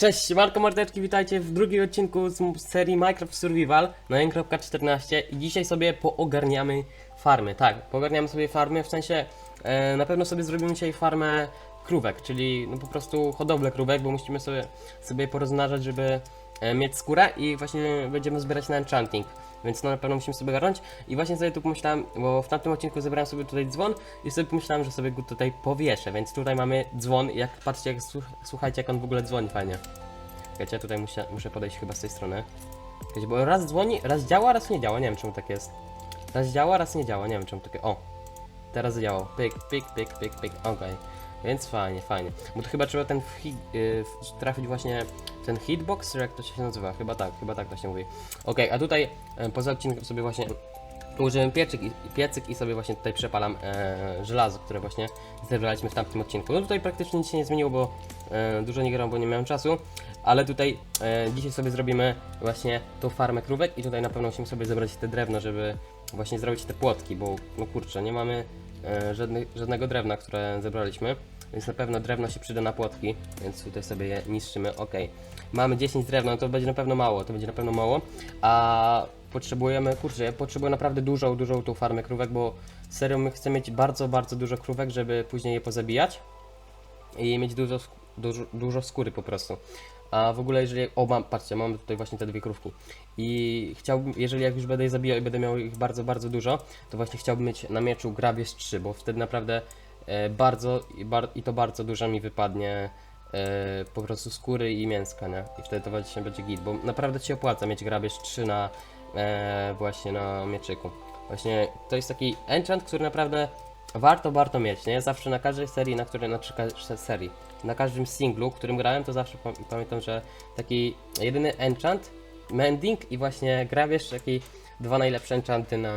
Cześć, Marko Mordeczki, witajcie w drugim odcinku z serii Minecraft Survival na 1.14 i dzisiaj sobie poogarniamy farmy, tak, poogarniamy sobie farmy, w sensie e, na pewno sobie zrobimy dzisiaj farmę krówek, czyli no po prostu hodowlę krówek, bo musimy sobie, sobie porozmnażać, żeby mieć skórę i właśnie będziemy zbierać na enchanting, więc no na pewno musimy sobie garnąć i właśnie sobie tu pomyślałem, bo w tamtym odcinku zebrałem sobie tutaj dzwon i sobie pomyślałem, że sobie go tutaj powieszę, więc tutaj mamy dzwon, jak patrzcie, jak słuch- słuchajcie, jak on w ogóle dzwoni fajnie. Wiecie, tutaj muszę, muszę podejść chyba z tej strony. Wiecie, bo raz dzwoni, raz działa, raz nie działa, nie wiem czemu tak jest. Raz działa, raz nie działa, nie wiem czemu takie. O! Teraz zadziałało. Pyk, pyk, pyk, pyk, pyk, okej. Więc fajnie, fajnie. Bo to chyba trzeba ten hit, y, w- trafić właśnie ten hitbox, czy jak to się nazywa? Chyba tak, chyba tak to się mówi. Okej, a tutaj e, poza odcinkiem sobie właśnie użyłem pieczyk i, piecyk i sobie właśnie tutaj przepalam e, żelazo, które właśnie zebraliśmy w tamtym odcinku. No tutaj praktycznie nic się nie zmieniło, bo e, dużo nie gram, bo nie miałem czasu, ale tutaj dzisiaj sobie zrobimy właśnie tą farmę krówek i tutaj na pewno musimy sobie zebrać te drewno, żeby właśnie zrobić te płotki, bo no kurczę, nie mamy żadnych, żadnego drewna, które zebraliśmy. Więc na pewno drewno się przyda na płotki, więc tutaj sobie je niszczymy. Ok, mamy 10 drewna, no to będzie na pewno mało, to będzie na pewno mało. A potrzebujemy, kurczę, ja potrzebuję naprawdę dużą, dużą tą farmę krówek, bo serio my chcemy mieć bardzo, bardzo dużo krówek, żeby później je pozabijać i mieć dużo, dużo, dużo skóry po prostu. A w ogóle jeżeli, o mam, patrzcie, mamy tutaj właśnie te dwie krówki i chciałbym, jeżeli jak już będę je zabijał i będę miał ich bardzo, bardzo dużo, to właśnie chciałbym mieć na mieczu grabież 3, bo wtedy naprawdę bardzo i, to bardzo dużo mi wypadnie e, po prostu skóry i mięska, nie? I wtedy to właśnie będzie git, bo naprawdę ci opłaca mieć grabież 3 na e, właśnie na mieczyku. Właśnie to jest taki enchant, który naprawdę warto, warto mieć, nie? Zawsze na każdej serii, na której, ka- serii, na każdym singlu, którym grałem, to zawsze pa- pamiętam, że taki jedyny enchant, mending i właśnie grabież, taki dwa najlepsze enchanty na,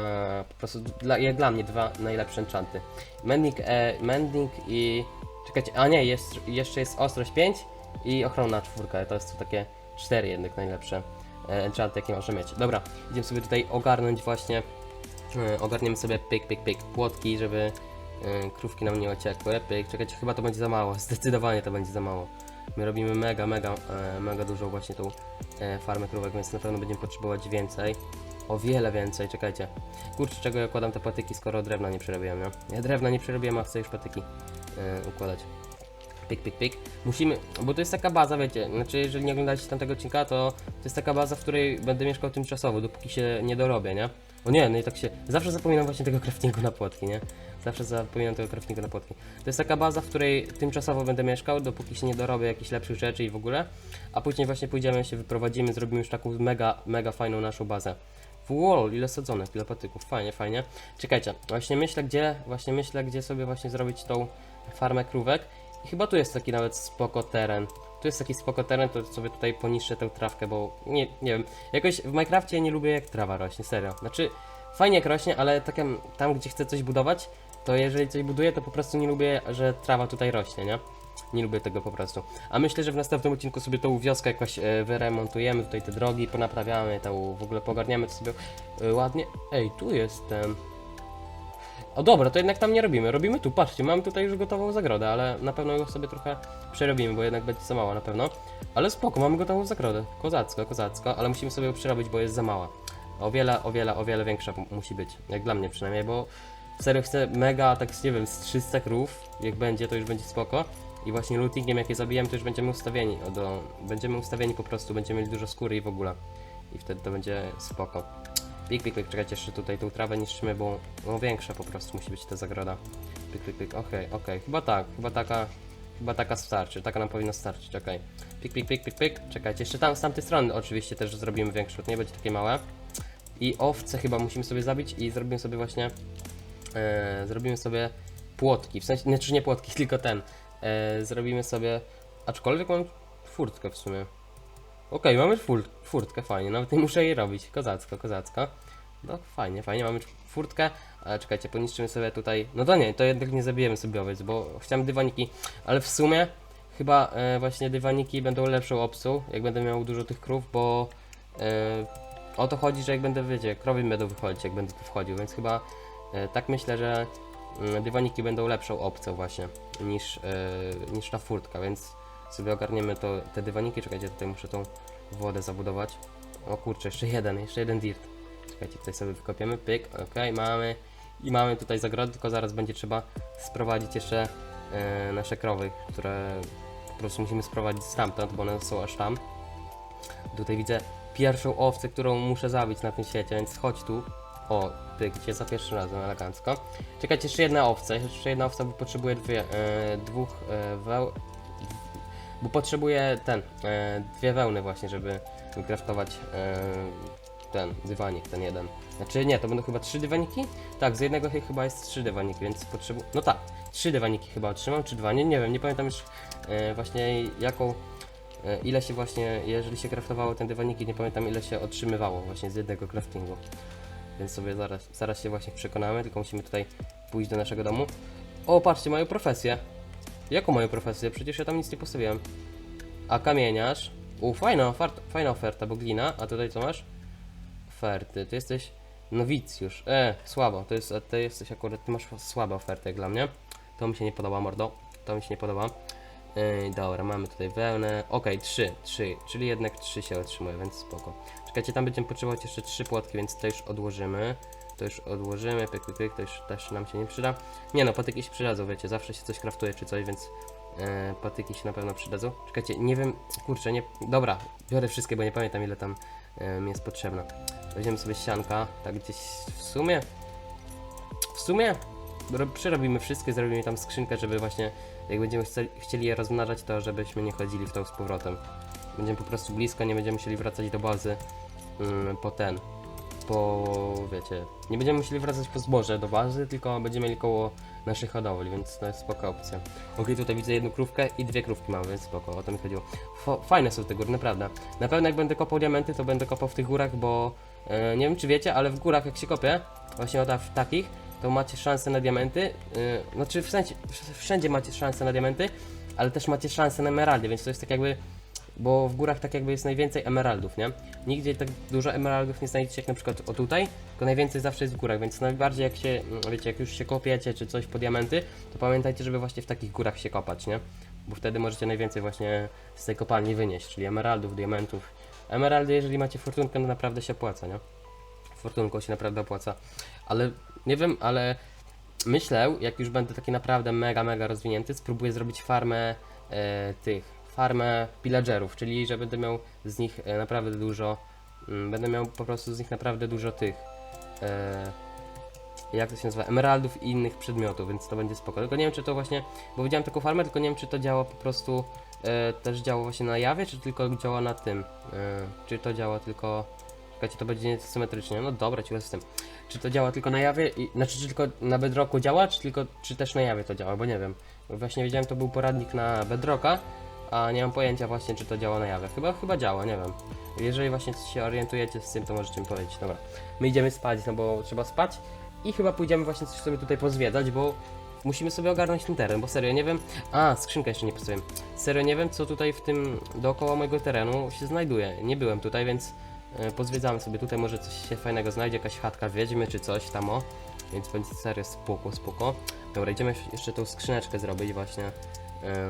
po prostu dla, dla mnie dwa najlepsze enchanty. Mending, e, mending i, czekajcie, a nie, jest, jeszcze jest ostrość 5 i ochrona czwórka, to jest to takie cztery jednak najlepsze e, enchanty, jakie może mieć. Dobra, idziemy sobie tutaj ogarnąć właśnie E, ogarniemy sobie pyk, pyk, pyk, płotki, żeby e, krówki nam nie ociekły. Pyk, czekajcie, chyba to będzie za mało, zdecydowanie to będzie za mało. My robimy mega, mega, e, mega dużą właśnie tą e, farmę krówek, więc na pewno będziemy potrzebować więcej. O wiele więcej, czekajcie. Kurczę, czego ja układam te patyki, skoro drewna nie przerobiłem, no? Ja drewna nie przerobiłem, a chcę już patyki e, układać. Pyk, pyk, pyk. Musimy, bo to jest taka baza, wiecie, znaczy jeżeli nie oglądacie tamtego odcinka, to to jest taka baza, w której będę mieszkał tymczasowo, dopóki się nie dorobię, nie? O nie, no i tak się, zawsze zapominam właśnie tego craftingu na płotki, nie? Zawsze zapominam tego craftingu na płotki. To jest taka baza, w której tymczasowo będę mieszkał, dopóki się nie dorobię jakichś lepszych rzeczy i w ogóle, a później właśnie pójdziemy, się wyprowadzimy, zrobimy już taką mega, mega fajną naszą bazę. Wall, ile sadzonek, ile patyków, fajnie, fajnie. Czekajcie, właśnie myślę gdzie, właśnie myślę gdzie sobie właśnie zrobić tą farmę krówek i chyba tu jest taki nawet spoko teren. Tu jest taki spoko teren, to sobie tutaj poniszczę tę trawkę, bo nie, nie wiem, jakoś w Minecrafcie nie lubię jak trawa rośnie, serio. Znaczy, fajnie jak rośnie, ale tak tam, gdzie chcę coś budować, to jeżeli coś buduję, to po prostu nie lubię, że trawa tutaj rośnie, nie? Nie lubię tego po prostu. A myślę, że w następnym odcinku sobie tą wioskę jakoś e, wyremontujemy, tutaj te drogi ponaprawiamy, tą w ogóle pogarniamy to sobie e, ładnie. Ej, tu jestem. O dobra, to jednak tam nie robimy. Robimy tu, patrzcie, mamy tutaj już gotową zagrodę, ale na pewno ją sobie trochę przerobimy, bo jednak będzie za mała na pewno. Ale spoko, mamy gotową zagrodę. Kozacko, kozacko, ale musimy sobie ją przerobić, bo jest za mała. O wiele, o wiele, o wiele większa mu- musi być. Jak dla mnie przynajmniej, bo serio chcę mega, tak nie wiem, z 300 krów, jak będzie, to już będzie spoko. I właśnie lootingiem, jak je zabijemy, to już będziemy ustawieni. O, do, będziemy ustawieni po prostu, będziemy mieli dużo skóry i w ogóle. I wtedy to będzie spoko. Pik, pik, pik, czekajcie, jeszcze tutaj tą trawę niszczymy, bo no, większa po prostu musi być ta zagroda. Pik, pik, pik, okej, okej, chyba tak, chyba taka, chyba taka starczy, taka nam powinna starczyć, okej. Pik, pik, pik, pik, pik, czekajcie, jeszcze tam z tamtej strony oczywiście też zrobimy większą, to nie będzie takie małe. I owce chyba musimy sobie zabić i zrobimy sobie właśnie, e, zrobimy sobie płotki, w sensie, znaczy nie płotki, tylko ten, e, zrobimy sobie, aczkolwiek mam furtkę w sumie. Okej, mamy fur, furtkę, fajnie, nawet nie muszę jej robić. Kozacko, kozacko. No fajnie, fajnie, mamy furtkę. Ale czekajcie, poniszczymy sobie tutaj. No to nie, to jednak nie zabijemy sobie owiec, bo chciałem dywaniki, ale w sumie chyba e, właśnie dywaniki będą lepszą opcją, jak będę miał dużo tych krów, bo e, o to chodzi, że jak będę, wiecie, krowy będą wychodzić, jak będę tu wchodził, więc chyba tak myślę, że mm, dywaniki będą lepszą opcją właśnie niż, e, niż ta furtka, więc sobie ogarniemy to, te dywaniki. Czekajcie, tutaj muszę tą wodę zabudować. O kurczę, jeszcze jeden, jeszcze jeden dirt. Czekajcie, tutaj sobie wykopiemy, pyk, ok, mamy. I mamy tutaj zagrody, tylko zaraz będzie trzeba sprowadzić jeszcze e, nasze krowy, które po prostu musimy sprowadzić stamtąd, bo one są aż tam. Tutaj widzę pierwszą owcę, którą muszę zabić na tym świecie, więc chodź tu. O, pyk, cię za pierwszym razem, elegancko. Czekajcie, jeszcze jedna owca, jeszcze jedna owca, bo potrzebuję dwie, e, dwóch e, weł... Bo potrzebuję ten, e, dwie wełny właśnie, żeby wykraftować e, ten dywanik, ten jeden. Znaczy nie, to będą chyba trzy dywaniki? Tak, z jednego chy- chyba jest trzy dywaniki, więc potrzebuję... No tak, trzy dywaniki chyba otrzymam, czy dwa, nie, nie wiem, nie pamiętam już e, właśnie jaką... E, ile się właśnie, jeżeli się craftowało ten dywaniki, nie pamiętam ile się otrzymywało właśnie z jednego craftingu. Więc sobie zaraz, zaraz się właśnie przekonamy, tylko musimy tutaj pójść do naszego domu. O, patrzcie, mają profesję. Jaką mają profesję? Przecież ja tam nic nie postawiłem. A kamieniarz? U, fajna, oferta, fajna oferta, bo glina. A tutaj co masz? Oferty. Ty jesteś nowicjusz. E, słabo. To jest, ty jesteś akurat, ty masz słabe oferty jak dla mnie. To mi się nie podoba, mordo. To mi się nie podoba. Yy, dobra, mamy tutaj wełnę. Okej, trzy, trzy, czyli jednak trzy się otrzymuje, więc spoko. Czekajcie, tam będziemy potrzebować jeszcze trzy płotki, więc to już odłożymy. To już odłożymy, pyk, pyk, pyk, to już też nam się nie przyda. Nie no, patyki się przydadzą, wiecie, zawsze się coś kraftuje czy coś, więc e, patyki się na pewno przydadzą. Czekajcie, nie wiem, kurczę, nie, dobra, biorę wszystkie, bo nie pamiętam ile tam e, mi jest potrzebne. Weźmiemy sobie sianka, tak gdzieś w sumie, w sumie ro- przerobimy wszystkie, zrobimy tam skrzynkę, żeby właśnie jak będziemy chcieli je rozmnażać, to żebyśmy nie chodzili w tą z powrotem. Będziemy po prostu blisko, nie będziemy musieli wracać do bazy mm, po ten, po wiecie, nie będziemy musieli wracać po zboże do bazy, tylko będziemy mieli koło naszych hodowli, więc to jest spoko opcja. Ok, tutaj widzę jedną krówkę i dwie krówki mamy, więc spoko, o to mi chodziło. Fo fajne są te góry, naprawdę. Na pewno jak będę kopał diamenty, to będę kopał w tych górach, bo e, nie wiem czy wiecie, ale w górach jak się kopie, właśnie o ta- w takich, to macie szansę na diamenty. Yy, znaczy w sensie, wszędzie macie szansę na diamenty, ale też macie szansę na emeraldy, więc to jest tak jakby. Bo w górach tak jakby jest najwięcej emeraldów, nie? Nigdzie tak dużo emeraldów nie znajdziecie jak na przykład o tutaj, tylko najwięcej zawsze jest w górach, więc najbardziej jak się, mm, wiecie, jak już się kopiecie czy coś po diamenty, to pamiętajcie, żeby właśnie w takich górach się kopać, nie? Bo wtedy możecie najwięcej właśnie z tej kopalni wynieść, czyli emeraldów, diamentów. Emeraldy, jeżeli macie fortunkę, no naprawdę się opłaca, nie? Fortunką się naprawdę opłaca. Ale nie wiem, ale myślę, jak już będę taki naprawdę mega, mega rozwinięty, spróbuję zrobić farmę e, tych, farmę pillagerów, czyli że będę miał z nich e, naprawdę dużo, mm, będę miał po prostu z nich naprawdę dużo tych, e, jak to się nazywa, emeraldów i innych przedmiotów, więc to będzie spoko. Tylko nie wiem, czy to właśnie, bo widziałem taką farmę, tylko nie wiem, czy to działa po prostu, e, też działa właśnie na jawie, czy tylko działa na tym, e, czy to działa tylko, czekajcie, to będzie symetrycznie, no dobra, ci z tym. Czy to działa tylko na jawie, i, znaczy czy tylko na bedrocku działa, czy tylko, czy też na jawie to działa, bo nie wiem. Właśnie wiedziałem, to był poradnik na bedrocka, a nie mam pojęcia właśnie, czy to działa na jawie. Chyba, chyba działa, nie wiem. Jeżeli właśnie się orientujecie z tym, to możecie mi powiedzieć. Dobra, my idziemy spać, no bo trzeba spać i chyba pójdziemy właśnie coś sobie tutaj pozwiedzać, bo musimy sobie ogarnąć ten teren, bo serio nie wiem. A, skrzynkę jeszcze nie postawiłem. Serio nie wiem, co tutaj w tym dookoła mojego terenu się znajduje. Nie byłem tutaj, więc e, pozwiedzamy sobie tutaj, może coś się fajnego znajdzie, jakaś chatka wiedźmy czy coś tam o. Więc będzie serio spoko, spoko. Dobra, idziemy jeszcze tą skrzyneczkę zrobić właśnie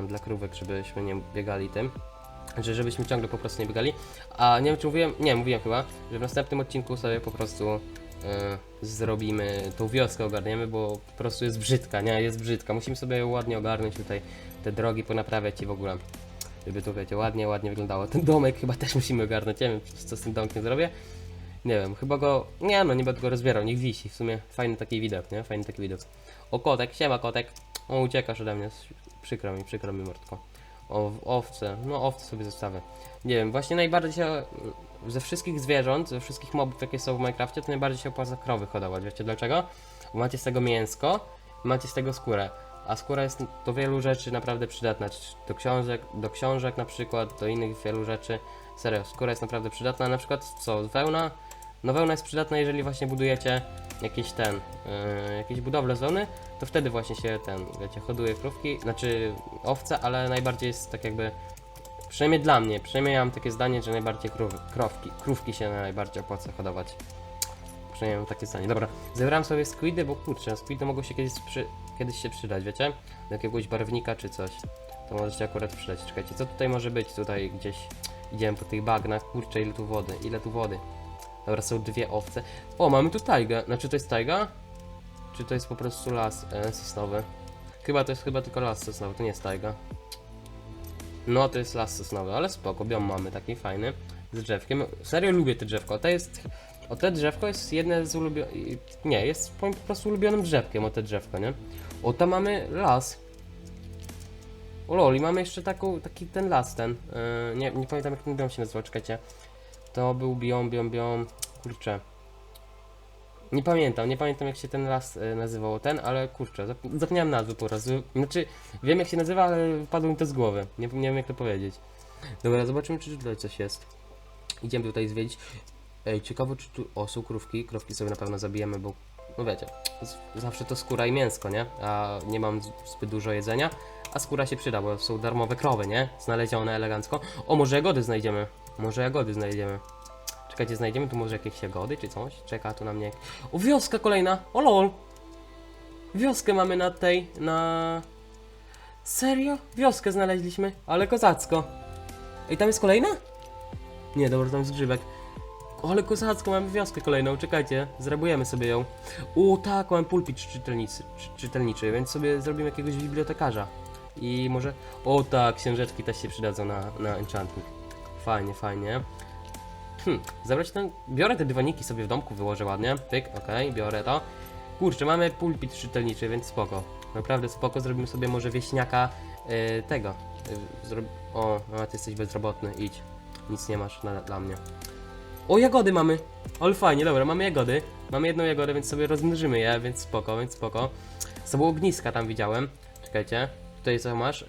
dla krówek, żebyśmy nie biegali tym. Że żebyśmy ciągle po prostu nie biegali. A nie wiem czy mówiłem, nie mówiłem chyba, że w następnym odcinku sobie po prostu zrobimy tą wioskę ogarniemy, bo po prostu jest brzydka, nie? Jest brzydka. Musimy sobie ładnie ogarnąć tutaj, te drogi ponaprawiać i w ogóle. Żeby to wiecie, ładnie, ładnie wyglądało. Ten domek chyba też musimy ogarnąć. Nie wiem, co z tym domkiem zrobię. Nie wiem, chyba go. Nie no, nie będę go rozbierał, niech wisi. W sumie fajny taki widok, nie? Fajny taki widok. O kotek, siema kotek. O, uciekasz ode mnie. Przykro mi, przykro mi mordko. O, owce, no owce sobie zostawię. Nie wiem, właśnie najbardziej się ze wszystkich zwierząt, ze wszystkich mobów, jakie są w Minecrafcie, to najbardziej się opłaca krowy hodować. Wiecie dlaczego? Bo macie z tego mięsko, macie z tego skórę. A skóra jest do wielu rzeczy naprawdę przydatna. Do książek, do książek na przykład, do innych wielu rzeczy. Serio, skóra jest naprawdę przydatna. Na przykład co, wełna? No wełna jest przydatna, jeżeli właśnie budujecie jakieś ten, yy, jakieś budowle z wełny, to wtedy właśnie się ten, wiecie, hoduje krówki, znaczy owce, ale najbardziej jest tak jakby, przynajmniej dla mnie, przynajmniej ja mam takie zdanie, że najbardziej krów, krówki, krówki się najbardziej opłaca hodować. Przynajmniej mam takie zdanie. Dobra, zebrałem sobie squidy, bo kurczę, squidy mogą się kiedyś, przy, kiedyś się przydać, wiecie? Do jakiegoś barwnika czy coś. To możecie akurat przyleć. Czekajcie, co tutaj może być? Tutaj gdzieś idziemy po tych bagnach. Kurczę, ile tu wody, ile tu wody. Dobra, są dwie owce. O, mamy tu tajgę. Znaczy to jest tajga? Czy to jest po prostu las e, sosnowy? Chyba to jest chyba tylko las sosnowy, to nie jest tajga. No, to jest las sosnowy, ale spoko, biom mamy taki fajny. Z drzewkiem. Serio lubię te drzewko. To jest... O, te drzewko jest jedne z ulubionych... Nie, jest po prostu ulubionym drzewkiem, o te drzewko, nie? O, tam mamy las. O lol, i mamy jeszcze taką, taki ten las ten. Yy, nie, nie pamiętam jak ten biom się nazywał, czekajcie. To był biom, biom, biom. Kurczę. Nie pamiętam, nie pamiętam jak się ten las e, nazywał ten, ale kurczę, zap- zapomniałem nazwy po raz. Znaczy, wiem jak się nazywa, ale padło mi to z głowy. Nie, nie wiem jak to powiedzieć. Dobra, zobaczymy czy tutaj coś jest. Idziemy tutaj zwiedzić. Ej, ciekawe czy tu... O, są krówki. Krówki sobie na pewno zabijemy, bo... No wiecie, zawsze to skóra i mięsko, nie? A nie mam zbyt dużo jedzenia. A skóra się przyda, bo są darmowe krowy, nie? Znalezione elegancko. O, może jagody znajdziemy. Może jagody znajdziemy. Czekajcie, znajdziemy tu może jakieś jagody czy coś? Czeka tu na mnie. O, wioska kolejna! O lol! Wioskę mamy na tej, na... Serio? Wioskę znaleźliśmy, ale kozacko. I tam jest kolejna? Nie, dobra, tam jest grzybek. O, ale kozacko, mamy wioskę kolejną, czekajcie, zrabujemy sobie ją. O, tak, mam pulpit czytelnicy, czy, czytelniczy, więc sobie zrobimy jakiegoś bibliotekarza. I może... O tak, książeczki też się przydadzą na, na enchantment. Fajnie, fajnie. Hm, zabrać ten... Biorę te dywaniki sobie w domku, wyłożę ładnie. Pyk, okej, biorę to. Kurczę, mamy pulpit czytelniczy, więc spoko. Naprawdę spoko, zrobimy sobie może wieśniaka yy, tego. Yy, zrob... O, a ty jesteś bezrobotny, idź. Nic nie masz na, dla mnie. O, jagody mamy! Ale fajnie, dobra, mamy jagody. Mamy jedną jagodę, więc sobie rozmnożymy je, więc spoko, więc spoko. Było ogniska tam widziałem. Czekajcie. Tutaj co masz? Yy,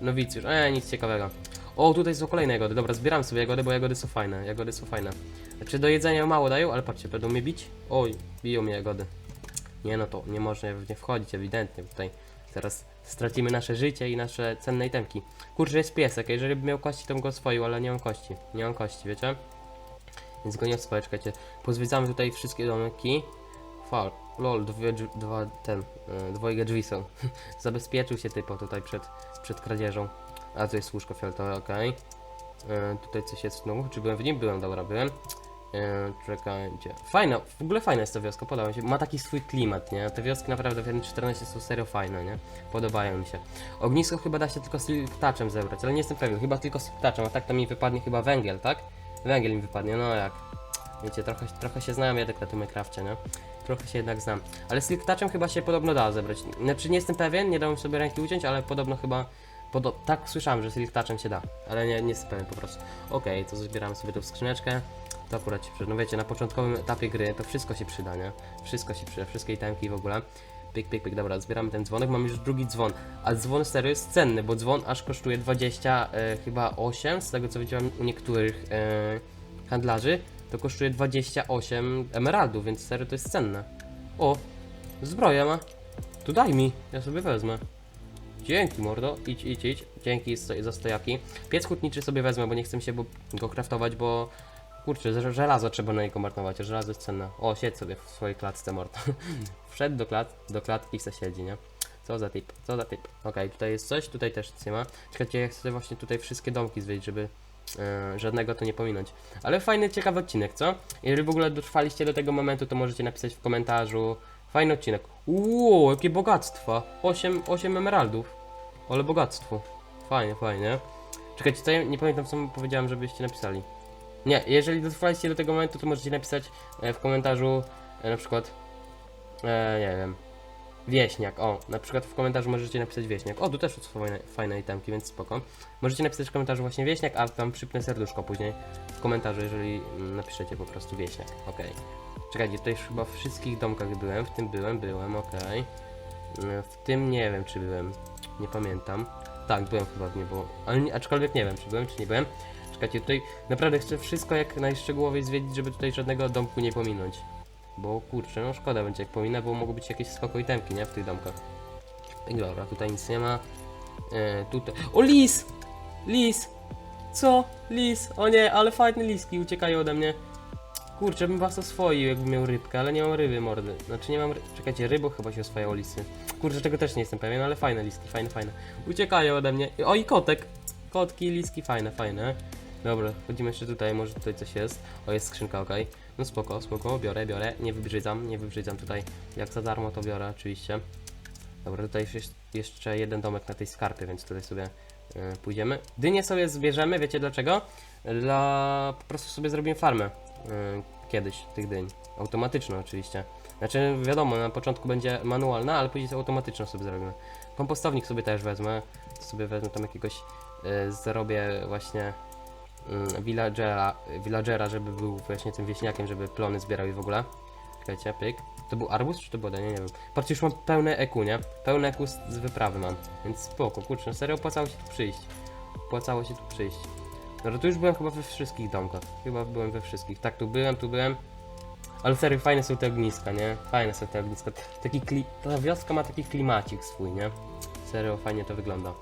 nowicjusz. Eee, nic ciekawego. O, tutaj są kolejne jagody. Dobra, zbieram sobie jagody, bo jagody są fajne. Jagody są fajne. Znaczy do jedzenia mało dają, ale patrzcie, będą mnie bić. Oj, biją mnie jagody. Nie no to nie można w nie wchodzić, ewidentnie tutaj. Teraz stracimy nasze życie i nasze cenne itemki. Kurczę, jest piesek, jeżeli by miał kości, to bym go oswoił, ale nie mam kości. Nie mam kości, wiecie? Więc go nie oswoję, czekajcie. Pozwiedzamy tutaj wszystkie domki. Fal, lol, dwie, dwa, ten, dwojga drzwi są. Zabezpieczył się typo tutaj przed, przed kradzieżą. A to jest łóżko fioletowe, okej. E, tutaj coś jest znowu. Czy byłem w nim? Byłem, dobra, byłem. E, czekajcie. Fajna, w ogóle fajna jest ta wioska, podoba mi się. Ma taki swój klimat, nie? Te wioski naprawdę w 1.14 są serio fajne, nie? Podobają mi się. Ognisko chyba da się tylko silk touchem zebrać, ale nie jestem pewien. Chyba tylko silk touchem, a tak to mi wypadnie chyba węgiel, tak? Węgiel mi wypadnie, no jak? Wiecie, trochę, trochę się znam jednak na tym Minecrafcie, nie? Trochę się jednak znam. Ale silk touchem chyba się podobno da zebrać. Znaczy nie jestem pewien, nie dałem sobie ręki uciąć, ale podobno chyba Podo tak słyszałem, że silk touchem się da, ale nie, nie jestem pewien po prostu. Okej, to zbieramy sobie tą skrzyneczkę. To akurat się przyda. No wiecie, na początkowym etapie gry to wszystko się przyda, nie? Wszystko się przyda, wszystkie itemki w ogóle. Pyk, pyk, pyk, dobra, zbieramy ten dzwonek, mamy już drugi dzwon. A dzwon serio jest cenny, bo dzwon aż kosztuje 20, e, chyba 8, z tego co widziałem u niektórych e, handlarzy, to kosztuje 28 emeraldów, więc serio to jest cenne. O, zbroja ma. Tu daj mi, ja sobie wezmę. Dzięki mordo, idź, idź, idź. Dzięki za stojaki. Piec hutniczy sobie wezmę, bo nie chcę się go craftować, bo kurczę, żel- żelazo trzeba na niego marnować, żelazo jest cenne. O, siedź sobie w swojej klatce mordo. Wszedł do, klat, do klatki i se siedzi, nie? Co za tip, co za tip. Okej, tutaj jest coś, tutaj też nic nie ma. Czekajcie, ja chcę właśnie tutaj wszystkie domki zwiedzić, żeby e, żadnego to nie pominąć. Ale fajny, ciekawy odcinek, co? Jeżeli w ogóle dotrwaliście do tego momentu, to możecie napisać w komentarzu. Fajny odcinek. Uuu, jakie bogactwa. 8, 8 emeraldów. Ale bogactwo. Fajnie, fajnie. Czekajcie, co ja nie pamiętam co powiedziałem, żebyście napisali. Nie, jeżeli dotrwaliście do tego momentu, to możecie napisać e, w komentarzu e, na przykład e, nie wiem wieśniak, o, na przykład w komentarzu możecie napisać wieśniak. O, tu też są fajne, fajne itemki, więc spoko. Możecie napisać w komentarzu właśnie wieśniak, a tam przypnę serduszko później w komentarzu, jeżeli mm, napiszecie po prostu wieśniak. Okej. Czekajcie, tutaj już chyba w wszystkich domkach byłem, w tym byłem, byłem, okej. Mm, W tym nie wiem, czy byłem. Nie pamiętam. Tak, byłem chyba w nie, bo. Ale nie, aczkolwiek nie wiem, czy byłem, czy nie byłem. Czekajcie, tutaj naprawdę chcę wszystko jak najszczegółowiej zwiedzić, żeby tutaj żadnego domku nie pominąć. Bo kurczę, no szkoda będzie jak pominę, bo mogą być jakieś spoko itemki, nie? W tych domkach. Tak dobra, tutaj nic nie ma. E, tutaj. O, lis! Lis! Co? Lis! O nie, ale fajne liski uciekają ode mnie. Kurczę, bym was oswoił, jakbym miał rybkę, ale nie mam ryby, mordy. Znaczy nie mam ry... Czekajcie, rybą chyba się oswajało lisy. Kurczę, tego też nie jestem pewien, ale fajne liski, fajne, fajne. Uciekają ode mnie. O, i kotek! Kotki, liski, fajne, fajne. Dobra, chodzimy jeszcze tutaj, może tutaj coś jest. O, jest skrzynka, okej. No spoko, spoko, biorę, biorę. Nie wybrzydzam, nie wybrzydzam tutaj. Jak za darmo to biorę, oczywiście. Dobra, tutaj jeszcze jeden domek na tej skarpie, więc tutaj sobie e, pójdziemy. Dynię sobie zbierzemy, wiecie dlaczego? Dla... po prostu sobie zrobimy farmę e, kiedyś tych dyń. Automatyczną oczywiście. Znaczy wiadomo, na początku będzie manualna, ale później automatyczną sobie zrobimy. Kompostownik sobie też wezmę. Sobie wezmę tam jakiegoś, e, zrobię właśnie villagera, villagera, żeby był właśnie tym wieśniakiem, żeby plony zbierał i w ogóle. Czekajcie, pyk. To był arbuz czy to było? Nie, nie wiem. Patrzcie, już mam pełne eku, nie? Pełne eku z, z wyprawy mam. Więc spoko, kurczę, no serio opłacało się tu przyjść. Opłacało się tu przyjść. No to tu już byłem chyba we wszystkich domkach. Chyba byłem we wszystkich. Tak, tu byłem, tu byłem. Ale serio, fajne są te ogniska, nie? Fajne są te ogniska. Taki kli... Ta wioska ma taki klimacik swój, nie? Serio, fajnie to wygląda.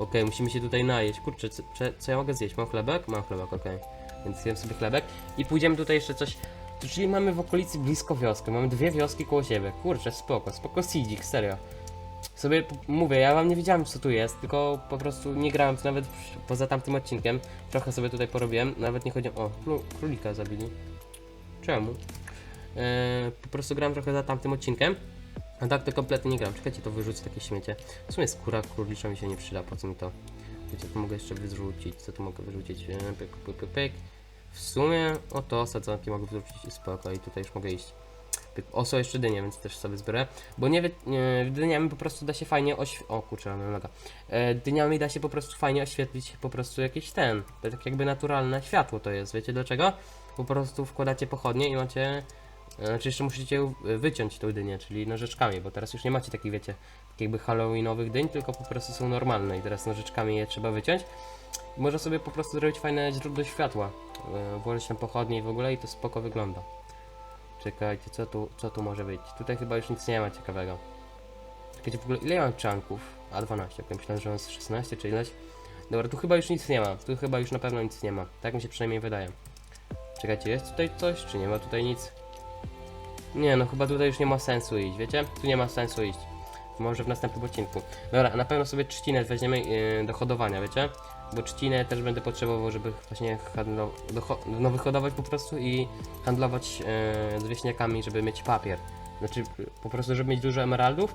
Okej, musimy się tutaj najeść. Kurczę, co, co ja mogę zjeść? Mam chlebek? Mam chlebek, okej. Więc zjem sobie chlebek. I pójdziemy tutaj jeszcze coś... Czyli mamy w okolicy blisko wioskę. Mamy dwie wioski koło siebie. Kurczę, spoko, spoko Sidzik, serio. Sobie mówię, ja wam nie wiedziałem co tu jest, tylko po prostu nie grałem tu nawet poza tamtym odcinkiem. Trochę sobie tutaj porobiłem, nawet nie chodzi o... Król, królika zabili. Czemu? Eee, po prostu grałem trochę za tamtym odcinkiem. A tak to kompletnie nie gram. Czekajcie, to wyrzucę takie śmiecie. W sumie skóra królicza mi się nie przyda, po co mi to? Wiecie, to mogę jeszcze wyrzucić. Co tu mogę wyrzucić? Eee, Pyk, pyk, pyk, pyk. W sumie, o to sadzonki mogę wyrzucić spoko. I tutaj już mogę iść. Pyk. O, są jeszcze dynie, więc też sobie zbiorę. Bo nie, wie- nie dyniami po prostu da się fajnie oświetlić. O kurczę, mam noga. E, dyniami da się po prostu fajnie oświetlić po prostu jakiś ten. Tak jakby naturalne światło to jest. Wiecie dlaczego? Po prostu wkładacie pochodnie i macie. Znaczy jeszcze musicie wyciąć tą dynię, czyli nożyczkami, bo teraz już nie macie takich, wiecie, takich jakby halloweenowych dyń, tylko po prostu są normalne i teraz nożyczkami je trzeba wyciąć. Można sobie po prostu zrobić fajne źródło światła, e, włożyć tam pochodnie i w ogóle i to spoko wygląda. Czekajcie, co tu, co tu może być? Tutaj chyba już nic nie ma ciekawego. Czekajcie, w ogóle ile ja mam czanków? A 12, ok, myślałem, że mam z 16 czy ileś. Dobra, tu chyba już nic nie ma. Tu chyba już na pewno nic nie ma. Tak mi się przynajmniej wydaje. Czekajcie, jest tutaj coś, czy nie ma tutaj nic? Nie, no chyba tutaj już nie ma sensu iść, wiecie? Tu nie ma sensu iść. Może w następnym odcinku. Dobra, na pewno sobie trzcinę weźmiemy yy, do hodowania, wiecie? Bo trzcinę też będę potrzebował, żeby właśnie handlo- no, wyhodować po prostu i handlować yy, z wieśniakami, żeby mieć papier. Znaczy po prostu, żeby mieć dużo emeraldów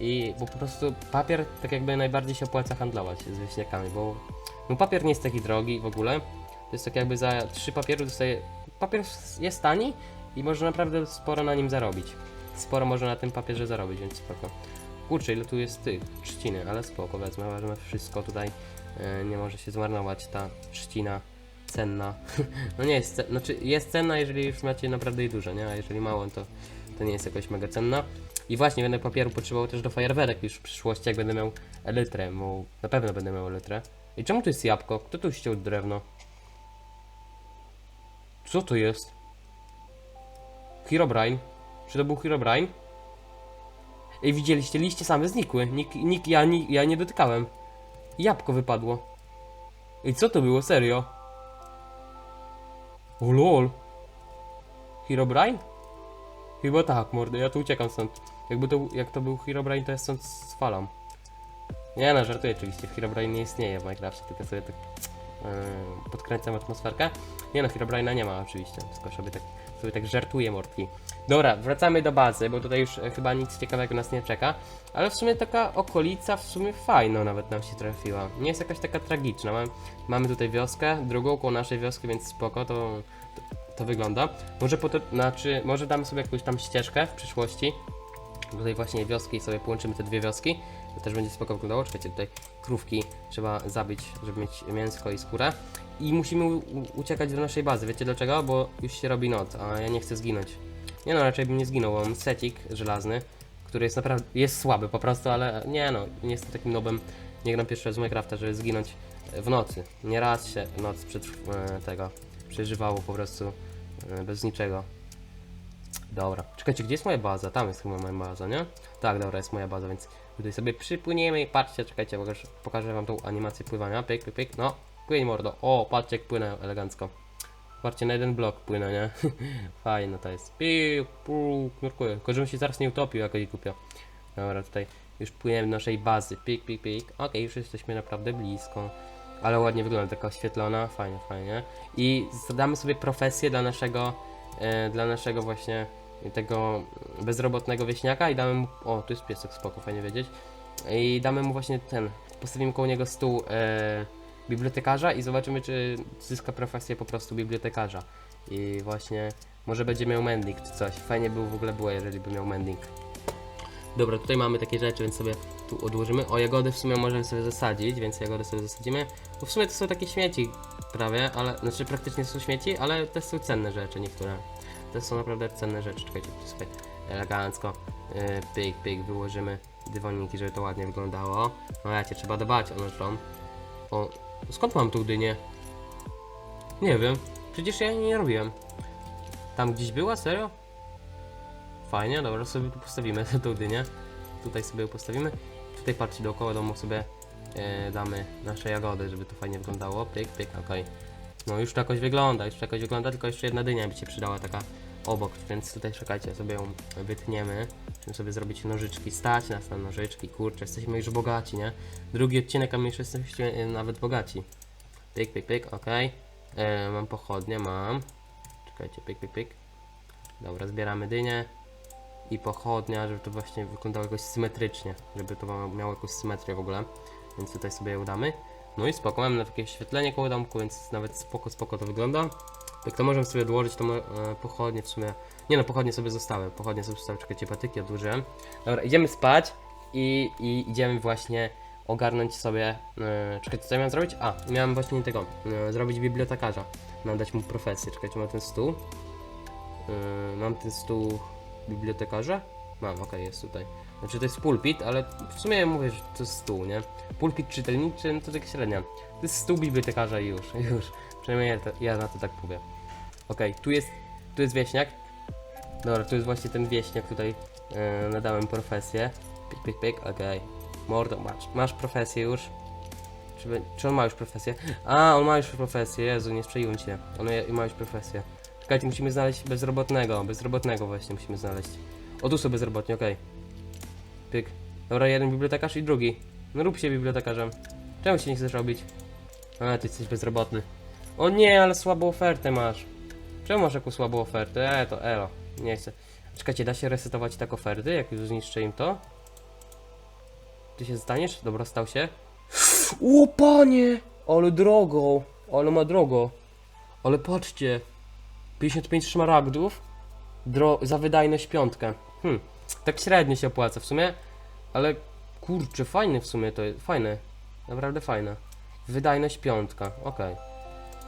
i bo po prostu papier tak jakby najbardziej się opłaca handlować z wieśniakami, bo no, papier nie jest taki drogi w ogóle. To jest tak jakby za trzy papiery dostaje... Papier jest tani i można naprawdę sporo na nim zarobić. Sporo można na tym papierze zarobić, więc spoko. Kurczę, ile tu jest tych trzciny, ale spoko, wezmę, wezmę wszystko tutaj. E, nie może się zmarnować ta trzcina cenna. no nie jest, ce- znaczy jest cenna, jeżeli już macie naprawdę dużo, nie? A jeżeli mało, to, to nie jest jakoś mega cenna. I właśnie będę papieru potrzebował też do fajerwerek już w przyszłości, jak będę miał elytrę, bo na pewno będę miał elytrę. I czemu tu jest jabłko? Kto tu ściął drewno? Co to jest? Herobrine? Czy to był Herobrine? Ej, widzieliście, liście same znikły. Nikt, nikt ja, ni, ja nie dotykałem. Jabłko wypadło. Ej, co to było? Serio? O lol. Herobrine? Chyba tak, mordy, ja tu uciekam stąd. Jakby to, jak to był Herobrine, to ja stąd swalam. Nie no, żartuję oczywiście, Herobrine nie istnieje w Minecrafcie, tylko sobie tak yy, podkręcam atmosferkę. Nie no, Herobrine'a nie ma oczywiście, tylko sobie tak, sobie tak żartuję mordki. Dobra, wracamy do bazy, bo tutaj już e, chyba nic ciekawego nas nie czeka. Ale w sumie taka okolica w sumie fajna nawet nam się trafiła. Nie jest jakaś taka tragiczna. Mamy, mamy tutaj wioskę, drugą koło naszej wioski, więc spoko, to, to, to wygląda. Może po to, znaczy, może damy sobie jakąś tam ścieżkę w przyszłości. Tutaj właśnie wioski i sobie połączymy te dwie wioski. To też będzie spoko wyglądało. Czekajcie, tutaj krówki trzeba zabić, żeby mieć mięsko i skórę. I musimy uciekać do naszej bazy. Wiecie dlaczego? Bo już się robi noc, a ja nie chcę zginąć. Nie no, raczej bym nie zginął, bo mam secik żelazny, który jest naprawdę, jest słaby po prostu, ale nie no, nie jestem takim nobem, nie gram pierwszy raz z Minecrafta, żeby zginąć w nocy. Nieraz się noc e, tego przeżywało po prostu e, bez niczego. Dobra, czekajcie, gdzie jest moja baza? Tam jest chyba moja baza, nie? Tak, dobra, jest moja baza, więc tutaj sobie przypłyniemy i patrzcie, czekajcie, pokażę, pokażę wam tą animację pływania, pyk, pyk, pyk, no, płyń mordo, o, patrzcie jak płynę elegancko. Patrzcie, na jeden blok płynę, nie? Fajno to jest. Piu, pu, nurkuję. Tylko żebym się zaraz nie utopił, jak go kupię. Dobra, tutaj już płyniemy do naszej bazy. Pik, pik, pik. Okej, już jesteśmy naprawdę blisko. Ale ładnie wygląda, taka oświetlona. Fajnie, fajnie. I zadamy sobie profesję dla naszego, e, dla naszego właśnie tego bezrobotnego wieśniaka i damy mu... O, tu jest piesek, spoko, fajnie wiedzieć. I damy mu właśnie ten... Postawimy koło niego stół e, bibliotekarza i zobaczymy, czy zyska profesję po prostu bibliotekarza. I właśnie może będzie miał mending czy coś. Fajnie by w ogóle było, jeżeli by miał mending. Dobra, tutaj mamy takie rzeczy, więc sobie tu odłożymy. O, jagody w sumie możemy sobie zasadzić, więc jagody sobie zasadzimy. Bo w sumie to są takie śmieci prawie, ale, znaczy praktycznie są śmieci, ale też są cenne rzeczy niektóre. To są naprawdę cenne rzeczy. Czekajcie, sobie elegancko yy, pyk, pyk wyłożymy dywaniki, żeby to ładnie wyglądało. No ja cię trzeba dbać o nasz dom. O, skąd mam tu dynię? Nie wiem. Przecież ja nie robiłem. Tam gdzieś była? Serio? Fajnie, dobra, sobie tu postawimy tą dynię. Tutaj sobie postawimy. Tutaj patrzcie dookoła domu sobie e, damy nasze jagody, żeby to fajnie wyglądało. Pyk, pyk, okej. No już to jakoś wygląda, już to jakoś wygląda, tylko jeszcze jedna dynia by się przydała taka obok, więc tutaj czekajcie, sobie ją wytniemy. Musimy sobie zrobić nożyczki, stać nas na nożyczki, kurczę, jesteśmy już bogaci, nie? Drugi odcinek, a my już jesteśmy nawet bogaci. Pyk, pyk, pyk, okej. E, Mam pochodnie, mam. Czekajcie, pyk, pyk, pyk. Dobra, zbieramy dynię i pochodnia, żeby to właśnie wyglądało jakoś symetrycznie, żeby to miało jakąś symetrię w ogóle, więc tutaj sobie ją damy. No i spoko, mamy na takie oświetlenie koło domku, więc nawet spoko, spoko to wygląda. Tak to możemy sobie odłożyć tą e, pochodnie w sumie. Nie no, pochodnie sobie zostały, pochodnie sobie zostały, czekajcie, patyki odłożyłem. Dobra, idziemy spać i, i idziemy właśnie ogarnąć sobie, e, czekajcie, co ja miałem zrobić? A, miałem właśnie tego, e, zrobić bibliotekarza, mam dać mu profesję, czekajcie, mam ten stół. E, mam ten stół bibliotekarza? Mam, okej, jest tutaj. Znaczy to jest pulpit, ale w sumie mówię, że to jest stół, nie? Pulpit czytelniczy, no to tak średnia. To jest stół bibliotekarza i już, już. Przynajmniej ja, ja na to tak mówię. Okej, tu jest, tu jest wieśniak. Dobra, tu jest właśnie ten wieśniak, tutaj e, nadałem profesję. Pik, pik, pik, okej. Mordo, masz, masz profesję już. Czy, czy on ma już profesję? A, on ma już profesję, Jezu, nie strzeliłem cię. On ma już profesję. Czekajcie, musimy znaleźć bezrobotnego, bezrobotnego właśnie musimy znaleźć. O, tu są bezrobotni, okej. Pyk. Dobra, jeden bibliotekarz i drugi. No rób się bibliotekarzem. Czemu się nie chcesz robić? A, ty jesteś bezrobotny. O nie, ale słabą ofertę masz. Czemu masz taką słabą ofertę? E, to elo. Nie chcę. Czekajcie, da się resetować tak oferty, jak już zniszczę im to? Ty się staniesz? Dobra, stał się. O panie! Ale drogo! Ale ma drogo. Ale patrzcie. 55 szmaragdów dro- za wydajność piątkę. Hmm, tak średnio się opłaca w sumie, ale kurczę, fajne w sumie to jest, fajne, naprawdę fajne. Wydajność piątka, okej.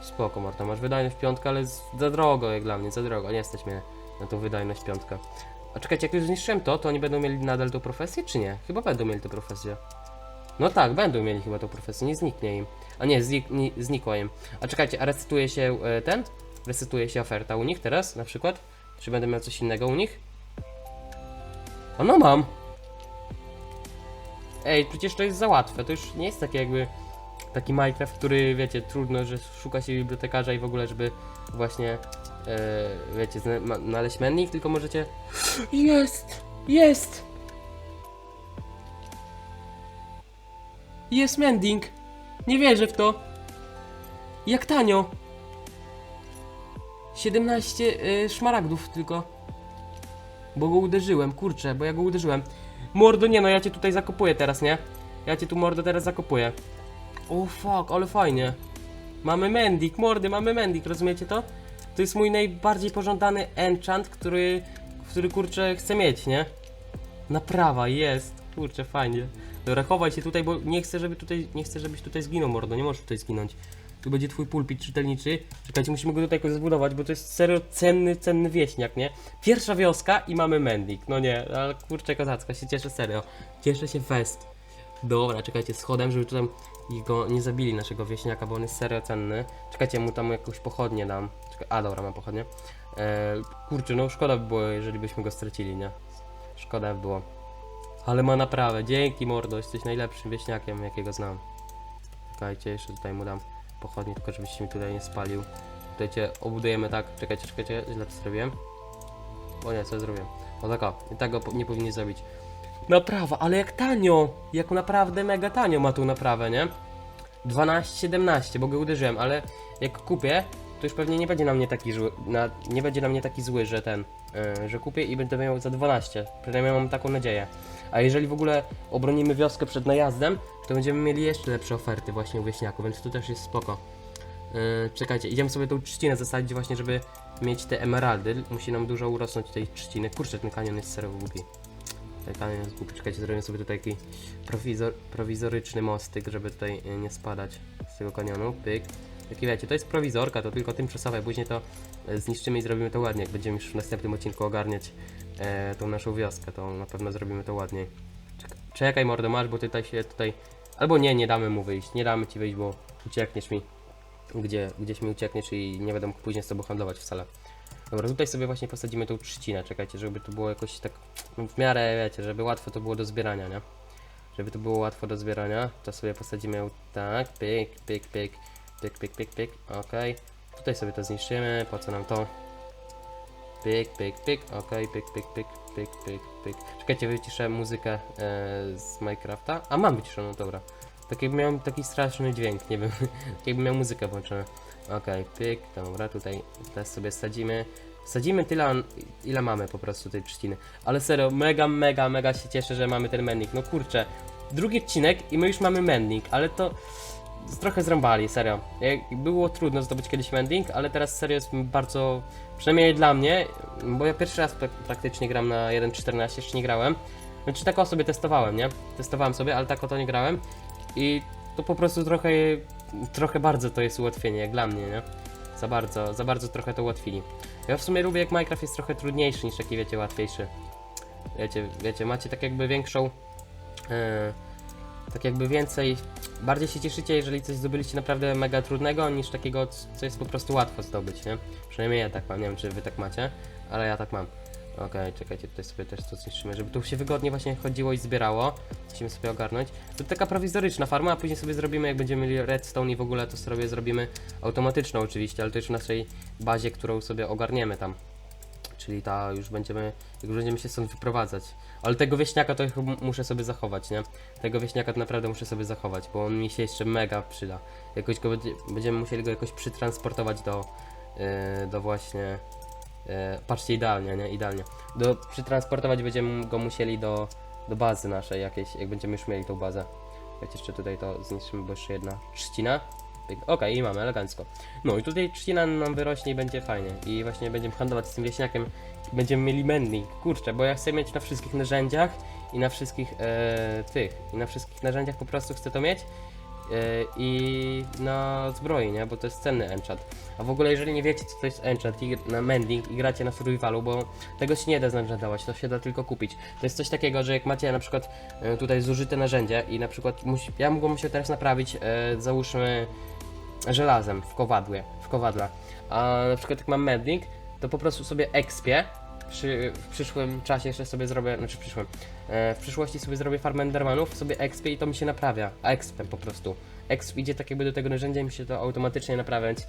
Spoko Marta, masz wydajność piątka, ale za drogo jak dla mnie, za drogo, nie mnie na tą wydajność piątkę. A czekajcie, jak już zniszczyłem to, to oni będą mieli nadal tą profesję, czy nie? Chyba będą mieli tę profesję. No tak, będą mieli chyba tą profesję, nie zniknie im. A nie, zik, nie im. A czekajcie, a resetuje się e, ten? Resetuje się oferta u nich teraz, na przykład? Czy będę miał coś innego u nich? A no mam! Ej, przecież to jest za łatwe, to już nie jest takie jakby taki Minecraft, który wiecie, trudno, że szuka się bibliotekarza i w ogóle, żeby właśnie e, wiecie, znaleźć mending, tylko możecie... Jest! Jest! Jest mending! Nie wierzę w to! Jak tanio! 17 y, szmaragdów tylko. Bo go uderzyłem, kurczę, bo ja go uderzyłem. Mordo, nie no, ja cię tutaj zakopuję teraz, nie? Ja cię tu mordo teraz zakopuję. O fuck, ale fajnie. Mamy mendik, mordy, mamy mendik, rozumiecie to? To jest mój najbardziej pożądany enchant, który, który kurczę chcę mieć, nie? Naprawa, jest. Kurczę, fajnie. Dobra, chowaj się tutaj, bo nie chcę, żeby tutaj, nie chcę, żebyś tutaj zginął, mordo, nie możesz tutaj zginąć. Tu będzie twój pulpit czytelniczy. Czekajcie, musimy go tutaj jakoś zbudować, bo to jest serio cenny, cenny wieśniak, nie? Pierwsza wioska i mamy Mendik. No nie, ale kurczę kozacka, się cieszę serio. Cieszę się fest. Dobra, czekajcie, schodem, żeby tutaj go nie zabili naszego wieśniaka, bo on jest serio cenny. Czekajcie, mu tam jakąś pochodnię dam. Czekaj, a dobra, mam pochodnię. E, kurczę, no szkoda by było, jeżeli byśmy go stracili, nie? Szkoda by było. Ale ma naprawę. Dzięki mordo, jesteś najlepszym wieśniakiem, jakiego znam. Czekajcie, jeszcze tutaj mu dam pochodnie, tylko żebyś mi tutaj nie spalił. Tutaj cię obudujemy tak, czekajcie, czekajcie, źle to zrobiłem. O nie, co zrobiłem? O tak o, i tak go nie powinien zrobić. Naprawa, ale jak tanio! Jak naprawdę mega tanio ma tu naprawę, nie? 12-17, bo go uderzyłem, ale jak kupię, to już pewnie nie będzie na mnie taki zły, na, nie będzie na mnie taki zły, że ten, yy, że kupię i będę miał za 12. Przynajmniej mam taką nadzieję. A jeżeli w ogóle obronimy wioskę przed najazdem, to będziemy mieli jeszcze lepsze oferty właśnie u wieśniaków, więc tu też jest spoko. Yy, czekajcie, idziemy sobie tą trzcinę zasadzić właśnie, żeby mieć te emeraldy. Musi nam dużo urosnąć tej trzciny. Kurczę, ten kanion jest serio głupi. Kanion jest głupi. Czekajcie, sobie tutaj taki prowizor, prowizoryczny mostyk, żeby tutaj yy, nie spadać z tego kanionu. Pyk. Taki wiecie, to jest prowizorka, to tylko tymczasowe, później to e, zniszczymy i zrobimy to ładnie. Jak będziemy już w następnym odcinku ogarniać e, tą naszą wioskę, to na pewno zrobimy to ładniej. Czek- Czekaj mordo, masz, bo tutaj się tutaj... Albo nie, nie damy mu wyjść, nie damy ci wyjść, bo uciekniesz mi. Gdzie, gdzieś mi uciekniesz i nie będę mógł później z tobą handlować wcale. Dobra, tutaj sobie właśnie posadzimy tą trzcinę, czekajcie, żeby to było jakoś tak no, w miarę, wiecie, żeby łatwo to było do zbierania, nie? Żeby to było łatwo do zbierania, to sobie posadzimy ją tak, pyk, pyk, pyk, pyk, pyk, pyk, pyk, okej. Tutaj sobie to zniszczymy, po co nam to? Pyk, pyk, pyk, okej, pyk, pyk, pyk, pyk, pyk, pyk. Czekajcie, wyciszę muzykę e, z Minecrafta. A mam wyciszoną, dobra. Tak jakby miał taki straszny dźwięk, nie wiem, tak jakby miał muzykę włączoną. Okej, pyk, dobra, tutaj teraz sobie sadzimy. Sadzimy tyle, ile mamy po prostu tej trzciny. Ale serio, mega, mega, mega się cieszę, że mamy ten mending. No kurczę, drugi odcinek i my już mamy mending, ale to trochę zrąbali, serio. Było trudno zdobyć kiedyś mending, ale teraz serio jest bardzo, przynajmniej dla mnie, bo ja pierwszy raz prak- praktycznie gram na 1.14, jeszcze nie grałem. Znaczy tak o sobie testowałem, nie? Testowałem sobie, ale tak o to nie grałem. I to po prostu trochę, trochę bardzo to jest ułatwienie, jak dla mnie, nie? Za bardzo, za bardzo trochę to ułatwili. Ja w sumie lubię jak Minecraft jest trochę trudniejszy niż taki, wiecie, łatwiejszy. Wiecie, wiecie, macie tak jakby większą... E, tak jakby więcej, bardziej się cieszycie, jeżeli coś zdobyliście naprawdę mega trudnego, niż takiego, co jest po prostu łatwo zdobyć, nie? Przynajmniej ja tak mam, nie wiem czy wy tak macie, ale ja tak mam. Okej, czekajcie, tutaj sobie też to zniszczymy, żeby tu się wygodnie właśnie chodziło i zbierało. Musimy sobie ogarnąć. To taka prowizoryczna farma, a później sobie zrobimy, jak będziemy mieli redstone i w ogóle to sobie zrobimy automatyczną oczywiście, ale to już w naszej bazie, którą sobie ogarniemy tam. Czyli ta już będziemy, jak już będziemy się stąd wyprowadzać. Ale tego wieśniaka to muszę sobie zachować, nie? Tego wieśniaka to naprawdę muszę sobie zachować, bo on mi się jeszcze mega przyda. Jakoś go będzie, będziemy musieli go jakoś przytransportować do, yy, do właśnie. Yy, patrzcie, idealnie, nie? Idealnie. Do, przytransportować będziemy go musieli do, do bazy naszej jakiejś, jak będziemy już mieli tą bazę. Wiecie, jeszcze tutaj to zniszczymy, bo jeszcze jedna trzcina. Pyk. Okej, i mamy, elegancko. No i tutaj trzcina nam wyrośnie i będzie fajnie. I właśnie będziemy handlować z tym wieśniakiem będziemy mieli mending. Kurczę, bo ja chcę mieć na wszystkich narzędziach i na wszystkich e, tych, i na wszystkich narzędziach po prostu chcę to mieć. E, I na zbroi, nie? Bo to jest cenny enchant. A w ogóle, jeżeli nie wiecie, co to jest enchant i na mending i gracie na survivalu, bo tego się nie da zenchantować, to się da tylko kupić. To jest coś takiego, że jak macie na przykład e, tutaj zużyte narzędzie i na przykład musi, ja mógłbym musiał teraz naprawić, e, załóżmy, żelazem w kowadle, w kowadle. A na przykład jak mam mending, to po prostu sobie expię. Przy, w przyszłym czasie jeszcze sobie zrobię, znaczy w przyszłym, e, w przyszłości sobie zrobię farmę endermanów, sobie expię i to mi się naprawia. Expem po prostu. Exp idzie tak jakby do tego narzędzia i mi się to automatycznie naprawia, więc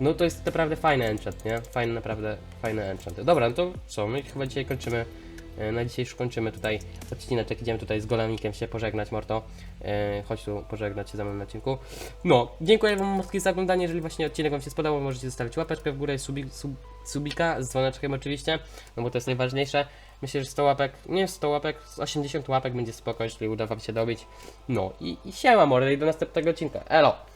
no to jest naprawdę fajny enchant, nie? Fajny, naprawdę fajny enchant. Dobra, no to co, my chyba dzisiaj kończymy E, Na dzisiaj już kończymy tutaj odcineczek. Idziemy tutaj z golemikiem się pożegnać, Morto. E, chodź tu pożegnać się ze mną na odcinku. No, dziękuję Wam mocno za oglądanie. Jeżeli właśnie odcinek Wam się spodobał, możecie zostawić łapeczkę w górę, subi, sub, subika z dzwoneczkiem oczywiście, no bo to jest najważniejsze. Myślę, że 100 łapek, nie 100 łapek, z 80 łapek będzie spoko, jeśli uda Wam się dobić. No i, i siema mordy i do następnego odcinka. Elo!